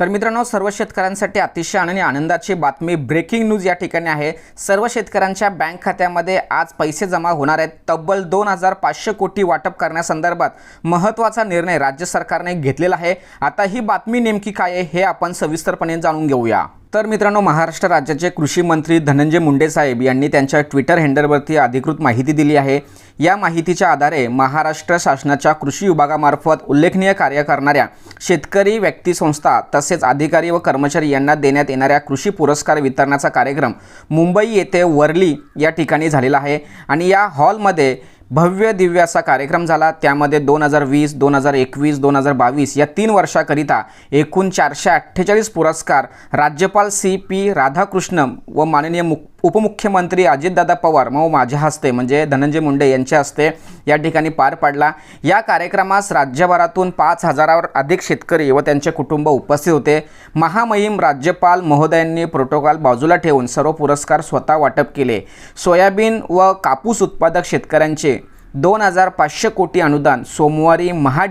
तर मित्रांनो सर्व शेतकऱ्यांसाठी अतिशय आणि आनंदाची बातमी ब्रेकिंग न्यूज या ठिकाणी आहे. सर्व शेतकऱ्यांच्या बँक खात्यामध्ये आज पैसे जमा होणार आहेत. तब्बल दोन हजार पाचशे कोटी वाटप करण्यासंदर्भात महत्त्वाचा निर्णय राज्य सरकारने घेतलेला आहे. आता ही बातमी नेमकी काय आहे हे आपण सविस्तरपणे जाणून घेऊया. तर मित्रांनो महाराष्ट्र राज्याचे कृषी मंत्री धनंजय मुंडे साहेब यांनी त्यांच्या ट्विटर हँडलवरती अधिकृत माहिती दिली आहे. या माहितीच्या आधारे महाराष्ट्र शासनाच्या कृषी विभागामार्फत उल्लेखनीय कार्य करणाऱ्या शेतकरी व्यक्ती संस्था तसेच अधिकारी व कर्मचारी यांना देण्यात येणाऱ्या कृषी पुरस्कार वितरणाचा कार्यक्रम मुंबई येथे वर्ली या ठिकाणी झालेला आहे. आणि या हॉलमध्ये भव्य दिव्य असा कार्यक्रम झाला. त्यामध्ये दोन हजार वीस दोन हजार एकवीस दोन हजार बावीस या तीन वर्षाकरिता एकूण चारशे अठ्ठेचाळीस पुरस्कार राज्यपाल सी पी राधाकृष्णम व माननीय मुख उपमुख्यमंत्री अजितदादा पवार मग माझ्या हस्ते म्हणजे धनंजय मुंडे यांच्या हस्ते या ठिकाणी पार पडला. या कार्यक्रमास राज्यभरातून पाच हजारावर अधिक शेतकरी व त्यांचे कुटुंब उपस्थित होते. महामहिम राज्यपाल महोदयांनी प्रोटोकॉल बाजूला ठेवून सर्व पुरस्कार स्वतः वाटप केले. सोयाबीन व कापूस उत्पादक शेतकऱ्यांचे दोन हजार पाचशे कोटी अनुदान सोमवारी महा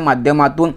माध्यमातून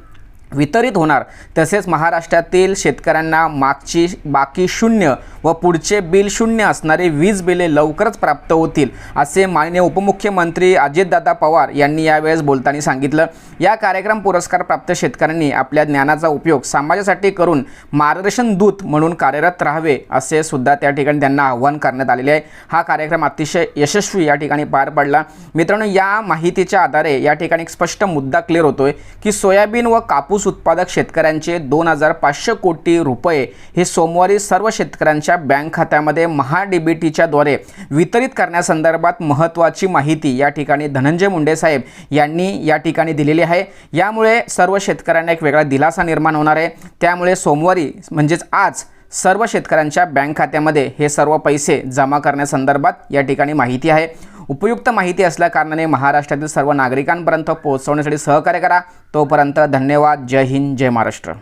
वितरित होणार. तसेच महाराष्ट्रातील शेतकऱ्यांना मागची बाकी शून्य व पुढचे बिल शून्य असणारे वीज बिले लवकरच प्राप्त होतील असे माननीय उपमुख्यमंत्री अजितदादा पवार यांनी यावेळेस बोलताना सांगितलं. या कार्यक्रम पुरस्कार प्राप्त शेतकऱ्यांनी आपल्या ज्ञानाचा उपयोग समाजासाठी करून मार्गदर्शन दूत म्हणून कार्यरत राहावे असे सुद्धा त्या ठिकाणी त्यांना आव्हान करण्यात आलेले आहे. हा कार्यक्रम अतिशय यशस्वी या ठिकाणी पार पडला. मित्रांनो या माहितीच्या आधारे या ठिकाणी एक स्पष्ट मुद्दा क्लिअर होतोय की सोयाबीन व कापूस ऊस उत्पादक शेतकऱ्यांचे दोन हजार पाचशे कोटी रुपये हे सोमवारी सर्व शेतकऱ्यांच्या बँक खात्यामध्ये महा डी बी वितरित करण्यासंदर्भात महत्त्वाची माहिती या ठिकाणी धनंजय मुंडे साहेब यांनी या ठिकाणी दिलेली आहे. यामुळे सर्व शेतकऱ्यांना एक वेगळा दिलासा निर्माण होणार आहे. त्यामुळे सोमवारी म्हणजेच आज सर्व शेतकऱ्यांच्या बँक खात्यामध्ये हे सर्व पैसे जमा करण्यासंदर्भात या ठिकाणी माहिती आहे. उपयुक्त माहिती असल्या कारणाने महाराष्ट्रातील सर्व नागरिकांपर्यंत पोहोचवण्यासाठी सहकार्य करा. तोपर्यंत धन्यवाद. जय हिंद. जय महाराष्ट्र.